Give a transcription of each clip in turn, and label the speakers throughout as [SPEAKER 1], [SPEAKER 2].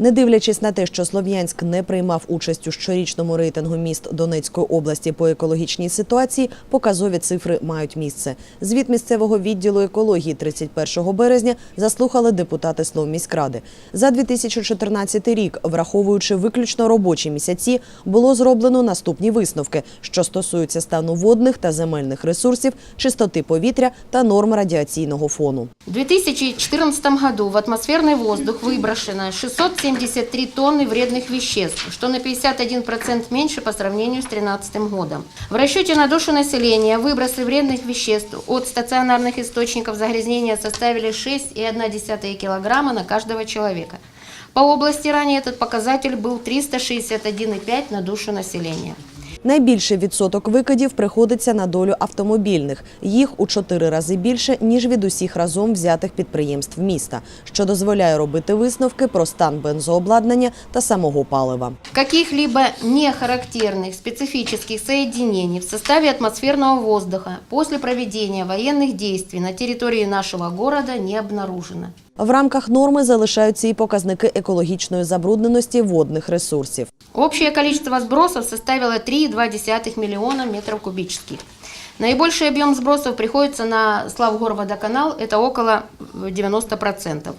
[SPEAKER 1] Не дивлячись на те, що Слов'янськ не приймав участь у щорічному рейтингу міст Донецької області по екологічній ситуації, показові цифри мають місце. Звіт місцевого відділу екології 31 березня заслухали депутати Словміськради. За 2014 рік, враховуючи виключно робочі місяці, було зроблено наступні висновки, що стосуються стану водних та земельних ресурсів, чистоти повітря та норм радіаційного фону.
[SPEAKER 2] У 2014 році в атмосферний воздух виброшено 607 173 тонны вредных веществ, что на 51% меньше по сравнению с 2013 годом. В расчете на душу населения выбросы вредных веществ от стационарных источников загрязнения составили 6,1 килограмма на каждого человека. По области ранее этот показатель был 361,5 на душу населения.
[SPEAKER 1] Найбільший відсоток викидів приходиться на долю автомобільних. Їх у чотири рази більше, ніж від усіх разом взятих підприємств міста, що дозволяє робити висновки про стан бензообладнання та самого палива.
[SPEAKER 2] Каких-либо нехарактерных специфических соединений в составе атмосферного воздуха после проведения военных действий на территории нашего города не обнаружено.
[SPEAKER 1] В рамках норми залишаються і показники екологічної забрудненості водних ресурсів.
[SPEAKER 2] Общее количество сбросов составило 3,2 миллиона метров кубических. Наибольший объем сбросов приходится на Славгорводоканал, это около 90%.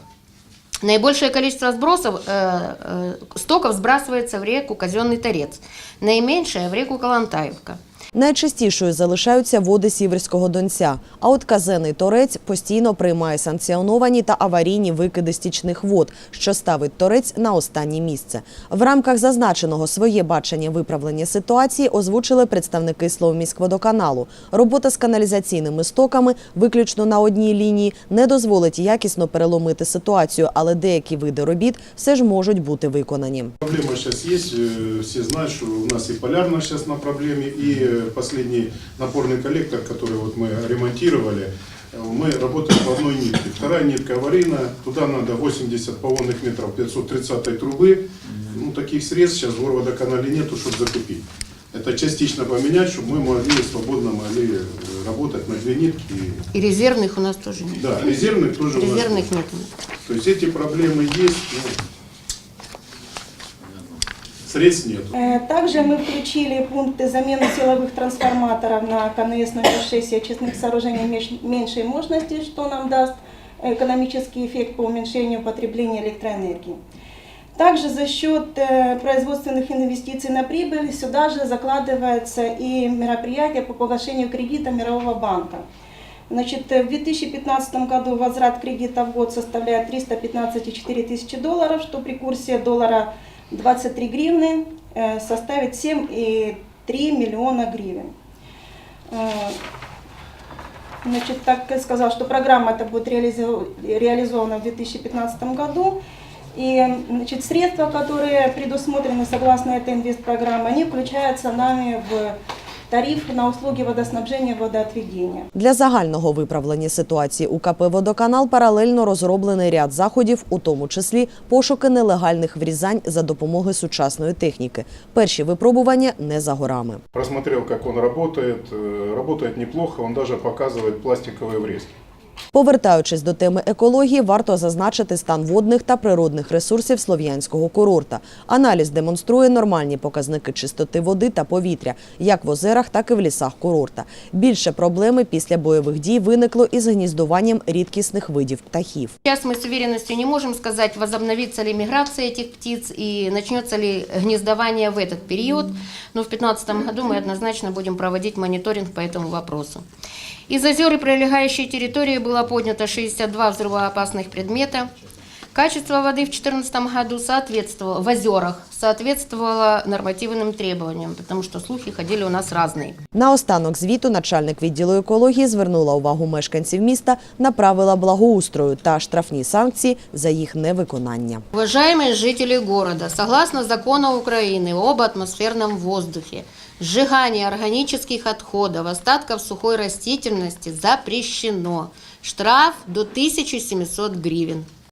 [SPEAKER 2] Наибольшее количество сбросов, э, э, стоков сбрасывается в реку Казенный Торец, наименьшее в реку Калантаевка.
[SPEAKER 1] Найчастішою залишаються води Сіверського Донця. А от казений торець постійно приймає санкціоновані та аварійні викиди стічних вод, що ставить торець на останнє місце. В рамках зазначеного своє бачення виправлення ситуації озвучили представники Словміськводоканалу. Робота з каналізаційними стоками виключно на одній лінії не дозволить якісно переломити ситуацію, але деякі види робіт все ж можуть бути виконані.
[SPEAKER 3] Проблема сейчас есть, э, все знают, что у нас и полярно сейчас на проблеме, и э, последний напорный коллектор, который вот мы ремонтировали, мы работаем по одной нитке. Вторая нитка аварийная, туда надо 80 погонных метров 530 трубы. Ну, таких средств сейчас в водоканале нету, чтобы закупить. Это частично поменять, чтобы мы могли свободно могли э, работать на две нитки.
[SPEAKER 2] И резервных у нас тоже нет.
[SPEAKER 3] Да, резервных тоже у нас
[SPEAKER 2] Резервных нет.
[SPEAKER 3] То есть эти проблемы есть, но средств нет.
[SPEAKER 4] Э, Также мы включили пункты замены силовых трансформаторов на КНС номер 6 и очистных сооружений меньшей мощности, что нам даст экономический эффект по уменьшению потребления электроэнергии. Также за счет э, производственных инвестиций на прибыль сюда же закладывается и мероприятие по погашению кредита Мирового банка. Значит, э, в 2015 году возврат кредита в год составляет 315,4 тысячи долларов, что при курсе доллара 23 гривны э, составит 7,3 миллиона гривен. Э, Значит, так я сказал, что программа эта будет реализо- реализована в 2015 году. И значит, средства, которые предусмотрены согласно этой инвестпрограмме, они включаются нами в тариф на услуги водоснабжения и водоотведения.
[SPEAKER 1] Для загального виправлення ситуації у КП «Водоканал» паралельно розроблений ряд заходів, у тому числі пошуки нелегальних врізань за допомогою сучасної техніки. Перші випробування не за горами.
[SPEAKER 3] Просмотрел, как он работает. Э, Работает неплохо, он даже показывает пластиковые врезки.
[SPEAKER 1] Повертаючись до теми екології, варто зазначити стан водних та природних ресурсів слов'янського курорта. Аналіз демонструє нормальні показники чистоти води та повітря, як в озерах, так і в лісах курорта. Більше проблеми після бойових дій виникло із гніздуванням рідкісних видів птахів.
[SPEAKER 2] Сейчас мы с уверенностью не можем сказать, возобновится ли миграция этих птиц и начнется ли гнездование в этот период, но в 2015 году мы однозначно будем проводить мониторинг по этому вопросу. Из озер и прилегающей территории было поднято 62 взрывоопасных предмета. Качество воды в 2014 году соответствовало, в озерах соответствовало нормативным требованиям, потому что слухи ходили у нас разные.
[SPEAKER 1] Наостанок звіту начальник відділу екології звернула увагу мешканців міста на правила благоустрою та штрафні санкції за їх невиконання.
[SPEAKER 2] Уважаемые жители города, согласно закону Украины об атмосферном воздухе, сжигание органических отходов, остатков сухой растительности запрещено. Штраф до 1700 гривен.